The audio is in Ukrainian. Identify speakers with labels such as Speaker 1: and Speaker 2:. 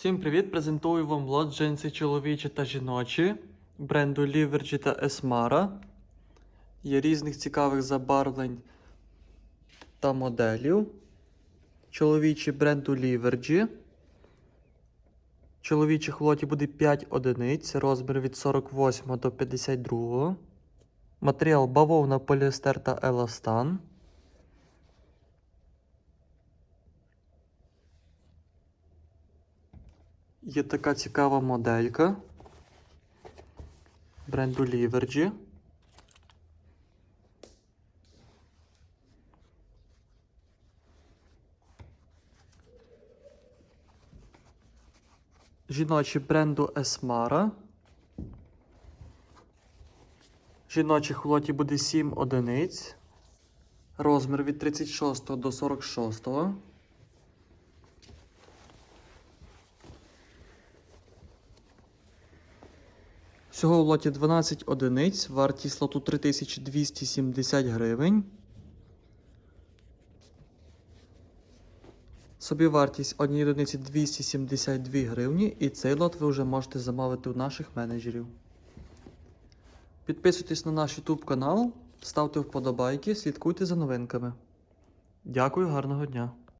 Speaker 1: Всім привіт! Презентую вам лот джинси чоловічі та жіночі бренду Livergy та Esmara. Є різних цікавих забарвлень та моделів. Чоловічі бренду Livergy. Чоловічих в лоті буде 5 одиниць, розмір від 48 до 52. Матеріал бавовна, поліестер та еластан. Є така цікава моделька бренду Livergy. Жіночі бренду Esmara. Жіночих в лоті буде 7 одиниць. Розмір від 36 до 46. Всього в лоті 12 одиниць, вартість лоту 3270 гривень. Собівартість однієї одиниці 272 гривні, і цей лот ви вже можете замовити у наших менеджерів. Підписуйтесь на наш YouTube канал, ставте вподобайки, слідкуйте за новинками. Дякую, гарного дня!